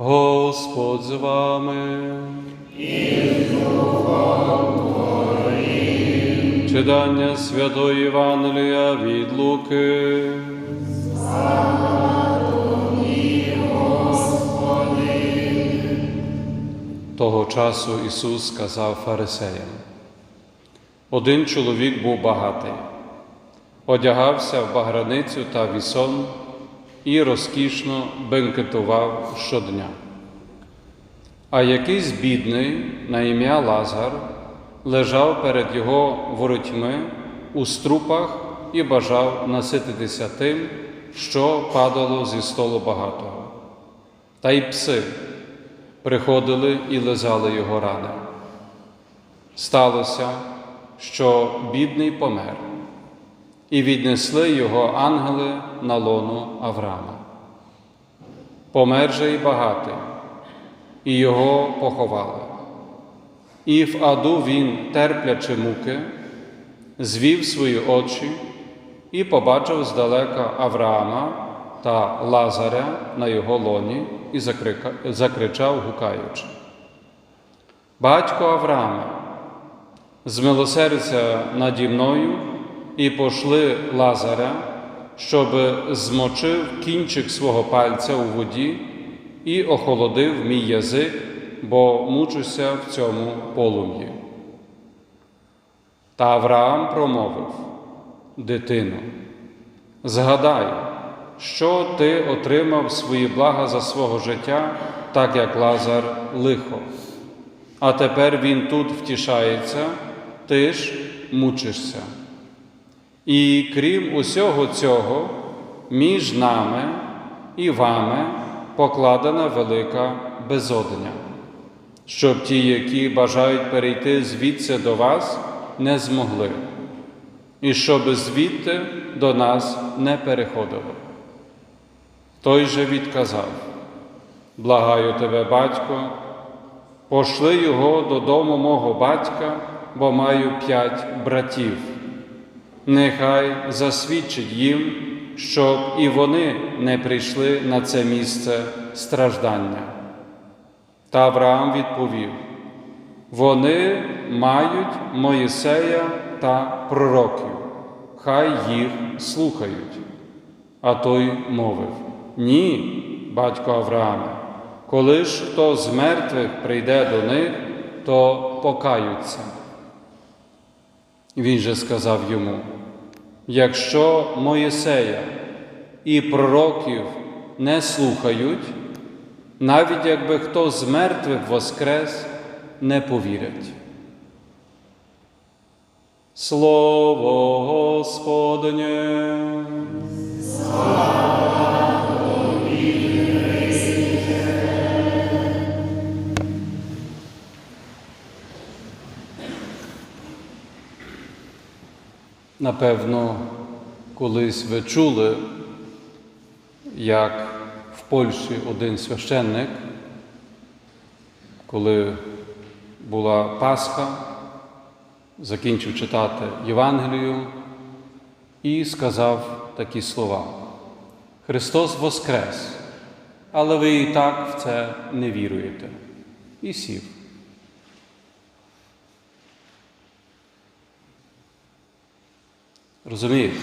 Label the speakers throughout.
Speaker 1: Господь з вами. Читання Святої Євангелія від Луки. Того часу Ісус сказав фарисеям: один чоловік був багатий, одягався в баграницю та вісон і розкішно бенкетував щодня. А якийсь бідний на ім'я Лазар лежав перед його воротьми у струпах і бажав насититися тим, що падало зі столу багатого. Та й пси приходили і лизали його рани. Сталося, що бідний помер, і віднесли його ангели на лоно Авраама. Помер же й багатий, і його поховали. І в аду він, терплячи муки, звів свої очі і побачив здалека Авраама та Лазаря на його лоні і закричав, гукаючи. Батько Авраама, змилосердься наді мною і пошли Лазаря, щоб змочив кінчик свого пальця у воді і охолодив мій язик, бо мучуся в цьому полум'ї. Та Авраам промовив, дитино, згадай, що ти отримав свої блага за свого життя, так як Лазар лихо. А тепер він тут втішається, ти ж мучишся. І крім усього цього, між нами і вами покладена велика безодня, щоб ті, які бажають перейти звідси до вас, не змогли, і щоб звідти до нас не переходили. Той же відказав: Благаю тебе, батько, пошли його додому мого батька, бо маю п'ять братів. Нехай засвідчить їм, щоб і вони не прийшли на це місце страждання. Та Авраам відповів: вони мають Моїсея та пророків, хай їх слухають. А той мовив: Ні, батько Аврааме, коли ж хто з мертвих прийде до них, то покаються. Він же сказав йому: якщо Моїсея і пророків не слухають, навіть якби хто з мертвих воскрес, не повірять. Слово Господнє. Напевно, колись ви чули, як в Польщі один священник, коли була Пасха, закінчив читати Євангелію і сказав такі слова: Христос Воскрес, але ви і так в це не віруєте. І сів. Розумієте?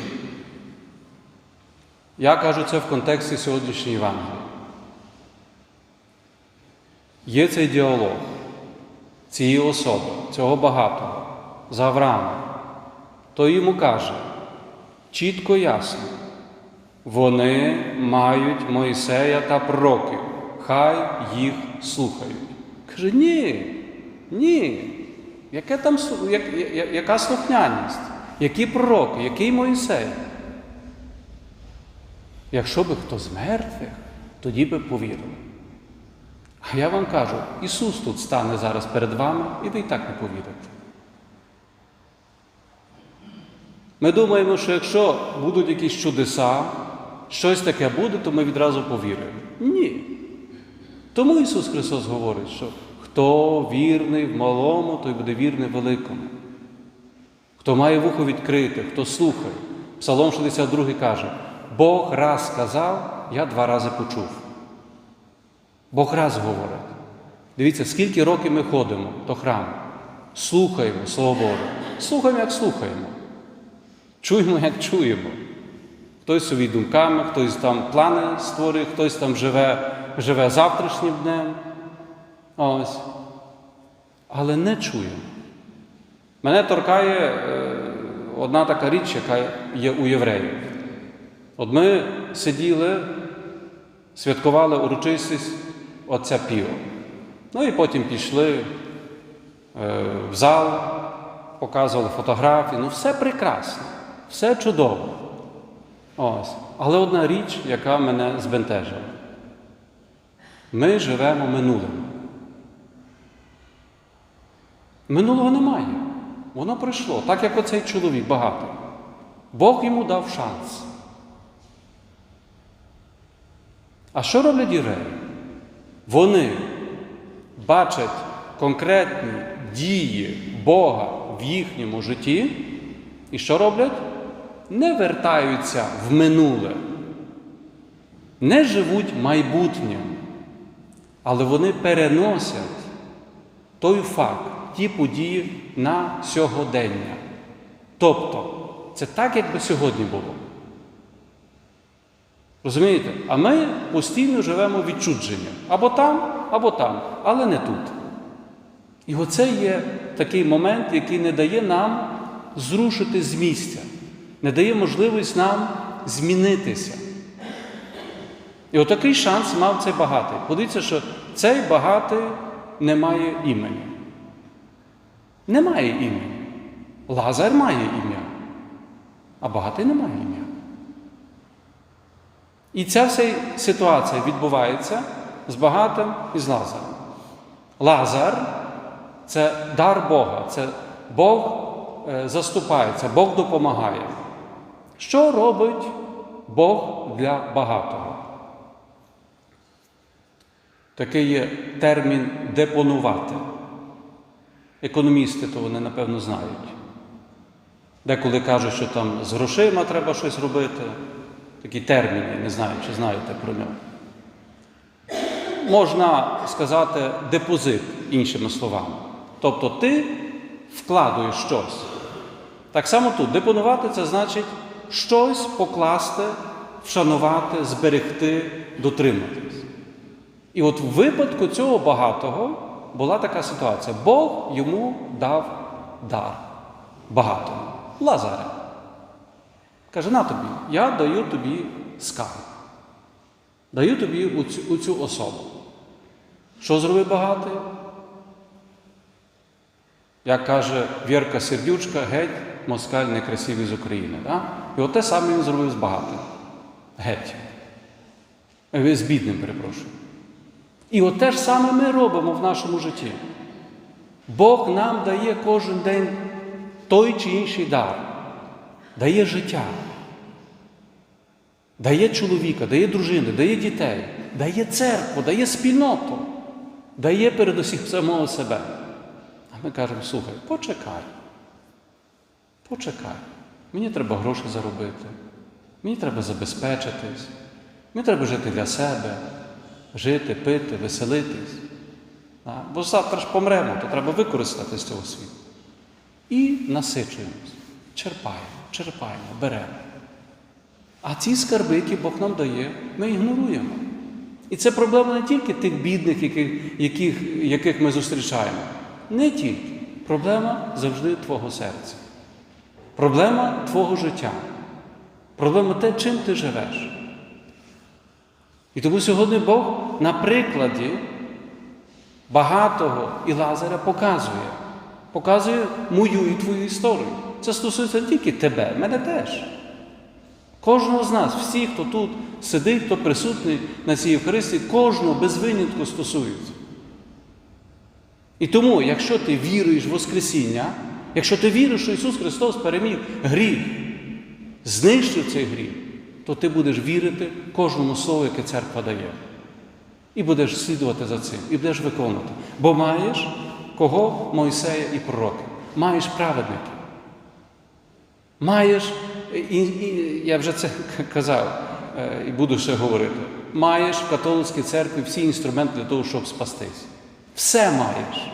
Speaker 1: Я кажу це в контексті сьогоднішньої Євангелії. Є цей діалог цієї особи, цього багатого, з Авраамом. То йому каже чітко ясно, вони мають Моїсея та пророків, хай їх слухають. Каже, ні, ні. Яке там, як, я- яка слухняність? Які пророки, який Моїсей? Якщо би хто з мертвих, тоді би повірили. А я вам кажу, Ісус тут стане зараз перед вами, і ви і так не повірите. Ми думаємо, що якщо будуть якісь чудеса, щось таке буде, то ми відразу повіримо. Ні. Тому Ісус Христос говорить, що хто вірний в малому, той буде вірний великому. Хто має вухо відкрите, хто слухає. Псалом 62 каже: Бог раз сказав, я два рази почув. Бог раз говорить. Дивіться, скільки років ми ходимо до храму, слухаємо Слово Боже, слухаємо, як слухаємо, чуємо, як чуємо. Хтось собі думками, хтось там плани створює, хтось там живе, живе завтрашнім днем. Ось. Але не чуємо. Мене торкає е, одна така річ, яка є у євреїв. От ми сиділи, святкували урочистість Отця Піо. Ну і потім пішли е, в зал, показували фотографії. Ну, все прекрасно, все чудово. Ось. Але одна річ, яка мене збентежила. Ми живемо минулим. Минулого немає. Воно пройшло, так як оцей чоловік багато. Бог йому дав шанс. А що роблять євреї? Вони бачать конкретні дії Бога в їхньому житті, і що роблять? Не вертаються в минуле, не живуть майбутнім, але вони переносять той факт, ті події на сьогодення. Тобто, це так, якби сьогодні було. Розумієте? А ми постійно живемо відчудження. Або там, або там, але не тут. І оце є такий момент, який не дає нам зрушити з місця, не дає можливість нам змінитися. І отакий шанс мав цей багатий. Подивіться, що цей багатий не має імені. Не має імені. Лазар має ім'я, а багатий не має ім'я. І ця вся ситуація відбувається з багатим і з Лазарем. Лазар це дар Бога, це Бог е, заступається, Бог допомагає. Що робить Бог для багатого? Такий є термін депонувати. Економісти то вони, напевно, знають. Деколи кажуть, що там з грошима треба щось робити. Такі терміни, не знаю, чи знаєте про нього. Можна сказати депозит, іншими словами. Тобто ти вкладуєш щось. Так само тут депонувати це значить щось покласти, вшанувати, зберегти, дотриматись. І от в випадку цього багатого була така ситуація. Бог йому дав дар багатому. Лазаря. Каже, на тобі, я даю тобі скарб. Даю тобі у цю, у цю особу. Що зробив багатий? Як каже Вірка Сердючка, геть москаль некрасивий з України. Да? І от те саме він зробив з багатим. Геть. Е, З бідним, перепрошую. І от те ж саме ми робимо в нашому житті. Бог нам дає кожен день той чи інший дар, дає життя, дає чоловіка, дає дружини, дає дітей, дає церкву, дає спільноту, дає передусім самого себе. А ми кажемо, слухай, почекай, почекай. Мені треба гроші заробити, мені треба забезпечитись, мені треба жити для себе жити, пити, веселитись. Бо завтра ж помремо, то треба використати з цього світу. І насичуємось, черпаємо, черпаємо, беремо. А ці скарби, які Бог нам дає, ми ігноруємо. І це проблема не тільки тих бідних, яких, яких, яких ми зустрічаємо. Не тільки. Проблема завжди твого серця. Проблема твого життя. Проблема те, чим ти живеш. І тому сьогодні Бог на прикладі багатого і Лазаря показує, показує мою і твою історію. Це стосується не тільки тебе, мене теж. Кожного з нас, всі, хто тут сидить, хто присутній на цій Євхаристії, кожного без винятку стосується. І тому, якщо ти віруєш в Воскресіння, якщо ти віриш, що Ісус Христос переміг гріх, знищив цей гріх, то ти будеш вірити кожному слову, яке церква дає. І будеш слідувати за цим, і будеш виконувати. Бо маєш кого Мойсея і пророки. Маєш праведників. Маєш, і, і я вже це казав, е, і буду ще говорити. маєш в католицькій церкві всі інструменти для того, щоб спастись. Все маєш.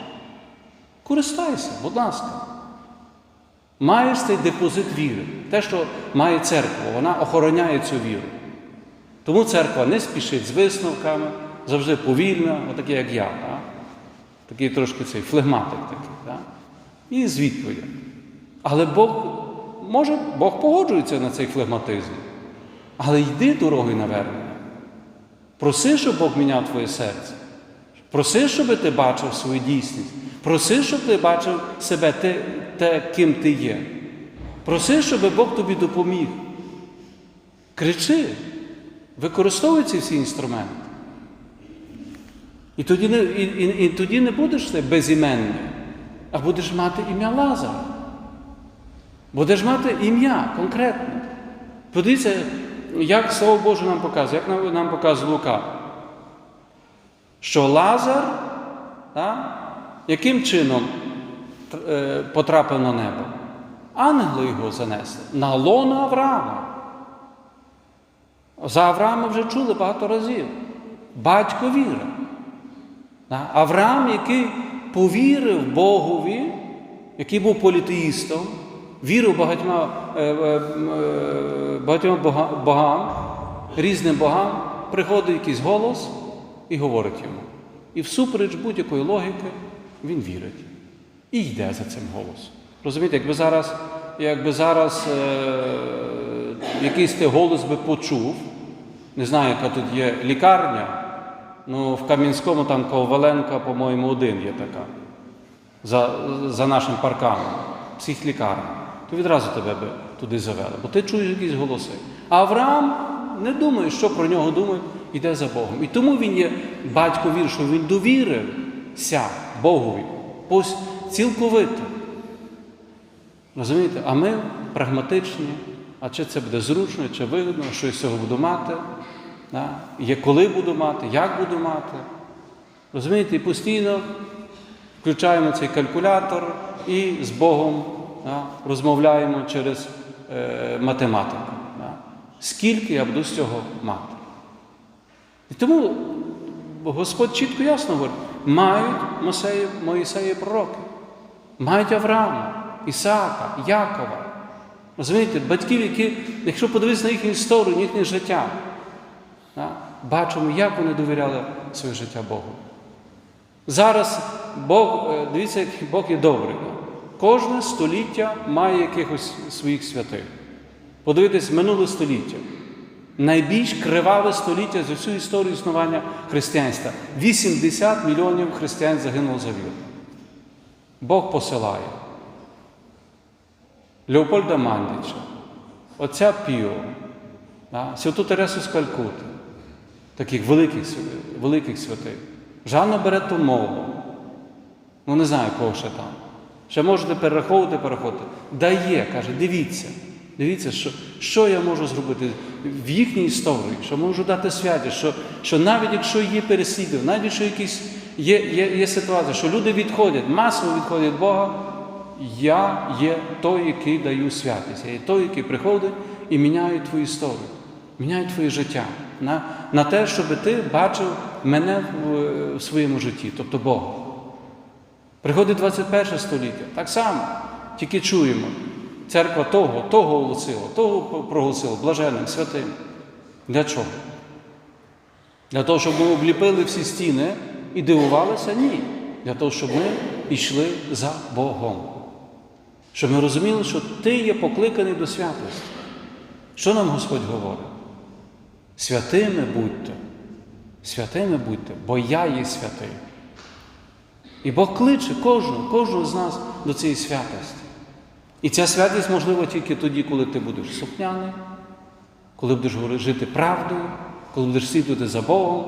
Speaker 1: Користайся, будь ласка. Маєш цей депозит віри. Те, що має церква, вона охороняє цю віру. Тому церква не спішить з висновками, завжди повільна, отакий, як я. Да? Такий трошки цей флегматик такий. Да? І з відповідями. Але Бог, може, Бог погоджується на цей флегматизм. Але йди дорогою навернення. Проси, щоб Бог міняв твоє серце. Проси, щоб ти бачив свою дійсність. Проси, щоб ти бачив себе те, те, ким ти є. Проси, щоб Бог тобі допоміг. Кричи, використовуй ці всі інструменти. І тоді не, і, і, і тоді не будеш ти безіменний, а будеш мати ім'я Лазар. Будеш мати ім'я конкретне. Подивіться, як Слово Боже нам показує, як нам, нам показує Лука. Що Лазар, так, яким чином е, потрапив на небо? Ангели його занесли на лоно Авраама. За Авраама вже чули багато разів. Батько віри. Авраам, який повірив Богові, який був політеїстом, вірив багатьма, е, е, е, багатьма богам, різним богам, приходить якийсь голос і говорить йому. І всупереч будь-якої логіки він вірить. І йде за цим голосом. Розумієте, якби зараз, якби зараз е, якийсь ти голос би почув, не знаю, яка тут є лікарня, ну в Кам'янському там Коваленка, по-моєму, один є така, за, за нашим парканом, психлікарня, то відразу тебе би туди завели, бо ти чуєш якісь голоси. А Авраам не думає, що про нього думають, йде за Богом. І тому він є батько вір, що він довірився Богові пос- цілковито. Розумієте? А ми прагматичні, а чи це буде зручно, чи вигідно, що я з цього буду мати, да? є коли буду мати, як буду мати. Розумієте, і постійно включаємо цей калькулятор і з Богом да, розмовляємо через е, математику. Да? Скільки я буду з цього мати? І тому Господь чітко ясно говорить, мають Мосеї, Моїсеї пророки, мають Авраама, Ісаака, Якова. Розумієте, батьків, які, якщо подивитися на їхню історію, їхнє життя, бачимо, як вони довіряли своє життя Богу. Зараз Бог, е, дивіться, як Бог є добрий. Кожне століття має якихось своїх святих. Подивитись минуле століття. Найбільш криваве століття за всю історію існування християнства. 80 мільйонів християн загинуло за віру. Бог посилає. Леопольда Мандича, отця Піо, Святу Тересу з Калькути, таких великих, великих святих, Жанну Берету Молу, ну не знаю, кого ще там. Ще можете перераховувати, перераховувати. Дає, каже, дивіться, дивіться, що, що я можу зробити в їхній історії, що можу дати святі, що, що навіть якщо є переслідування, навіть якщо якісь є, є, є ситуація, що люди відходять, масово відходять від Бога, я є той, який даю святість, я є той, який приходить і міняє твою історію, міняє твоє життя на, на те, щоб ти бачив мене в, в своєму житті, тобто Бога. Приходить 21 століття, так само, тільки чуємо. Церква того, того оголосила, того проголосила, блаженним, святим. Для чого? Для того, щоб ми обліпили всі стіни і дивувалися? Ні. Для того, щоб ми йшли за Богом. Щоб ми розуміли, що ти є покликаний до святості. Що нам Господь говорить? Святими будьте, святими будьте, бо я є святий. І Бог кличе кожного, кожного з нас до цієї святості. І ця святість можлива тільки тоді, коли ти будеш сухняний, коли будеш жити правдою, коли будеш слідувати за Богом,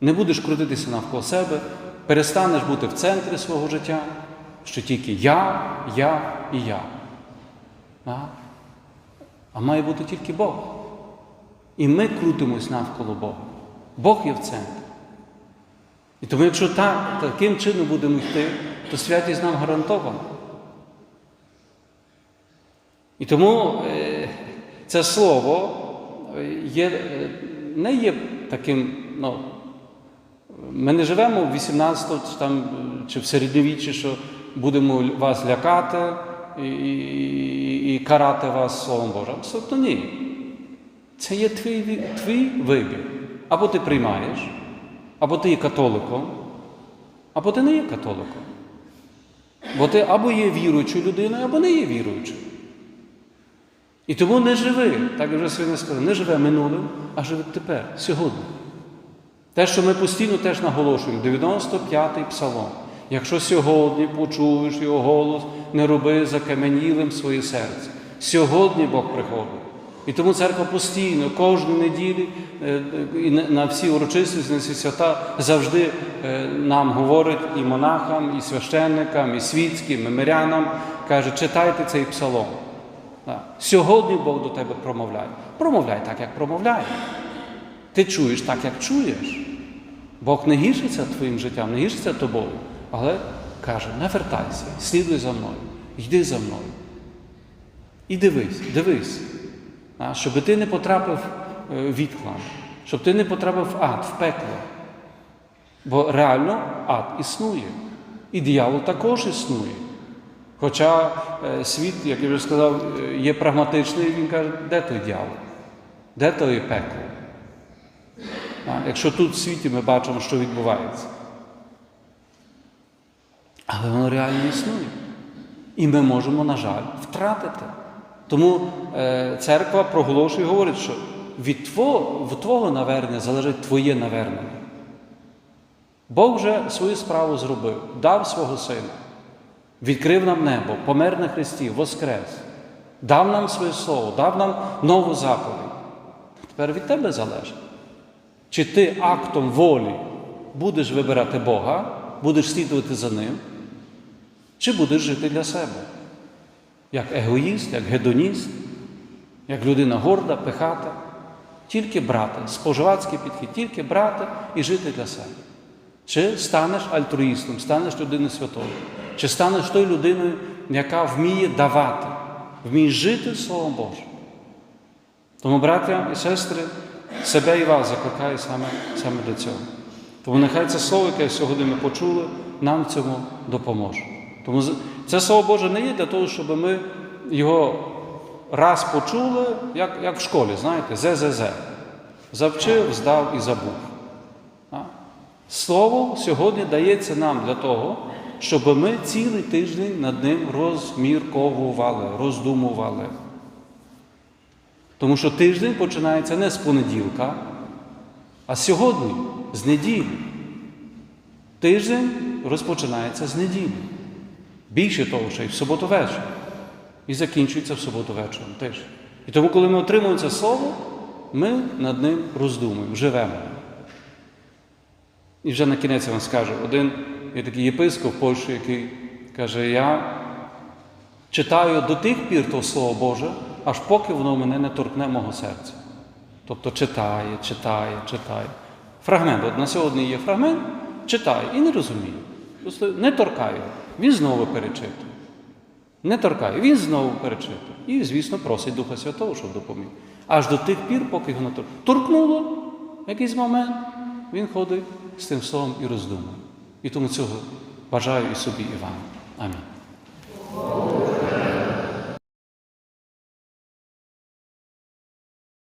Speaker 1: не будеш крутитися навколо себе, перестанеш бути в центрі свого життя, що тільки я, я і я. А, має бути тільки Бог. І ми крутимось навколо Бога. Бог є в центрі. І тому, якщо так, таким чином будемо йти, то святість нам гарантована. І тому е, це слово є, е, не є таким, ну, ми не живемо в 18 чи, там, чи в середньовіччі, що будемо вас лякати і, і, і карати вас Словом Божим. Абсолютно ні. Це є твій, твій вибір. Або ти приймаєш, або ти є католиком, або ти не є католиком. Бо ти або є віруючою людиною, або не є віруючою. І тому не живи, так вже сьогодні сказав, не живе минулим, а живе тепер, сьогодні. Те, що ми постійно теж наголошуємо, 95-й псалом. Якщо сьогодні почуєш його голос, не роби закаменілим своє серце. Сьогодні Бог приходить. І тому церква постійно, кожну неділю е, е, на всі урочистості, на всі свята завжди е, нам говорить і монахам, і священникам, і світським, і мирянам, каже, читайте цей псалом. Сьогодні Бог до тебе промовляє. Промовляй так, як промовляє. Ти чуєш так, як чуєш. Бог не гіршиться твоїм життям, не гіршиться тобою, але каже: не вертайся, слідуй за мною, йди за мною. І дивись, дивись, щоб ти не потрапив е, в відклан, щоб ти не потрапив в ад, в пекло. Бо реально ад існує. І диявол також існує. Хоча е, світ, як я вже сказав, е, є прагматичний, він каже, де той дьявол? Де той пекло? Якщо тут в світі ми бачимо, що відбувається. Але воно реально існує. І ми можемо, на жаль, втратити. Тому е, церква проголошує і говорить, що від твого, від твого навернення залежить твоє навернення. Бог вже свою справу зробив, дав свого сина, відкрив нам небо, помер на Христі, воскрес, дав нам своє слово, дав нам нову заповідь. Тепер від тебе залежить. Чи ти актом волі будеш вибирати Бога, будеш слідувати за Ним, чи будеш жити для себе? Як егоїст, як гедоніст, як людина горда, пихата, тільки брати, споживацький підхід, тільки брати і жити для себе. Чи станеш альтруїстом, станеш людиною святою, чи станеш тою людиною, яка вміє давати, вміє жити Словом Божим. Тому, браття і сестри, себе і вас закликаю саме, саме до цього. Тому нехай це слово, яке сьогодні ми почули, нам в цьому допоможе. Тому це слово Боже не є для того, щоб ми його раз почули, як, як в школі, знаєте, ЗЗЗ. Завчив, здав і забув. Слово сьогодні дається нам для того, щоб ми цілий тиждень над ним розмірковували, роздумували. Тому що тиждень починається не з понеділка, а сьогодні, з неділі. Тиждень розпочинається з неділі. Більше того, ще й в суботу вечір. І закінчується в суботу вечором теж. І тому, коли ми отримуємо це слово, ми над ним роздумуємо, живемо. І вже на кінець я вам скажу, один є такий єпископ в Польщі, який каже, я читаю до тих пір то Слово Боже, аж поки воно мене не торкне мого серця. Тобто читає, читає, читає. Фрагмент, от на сьогодні є фрагмент, читає і не розуміє. Не торкає. Він знову перечитує. Не торкає, він знову перечитує. І, звісно, просить Духа Святого, щоб допоміг. Аж до тих пір, поки його не торкнуло. Торкнуло в якийсь момент, він ходить з тим словом і роздумує. І тому цього бажаю і собі, і вам. Амінь.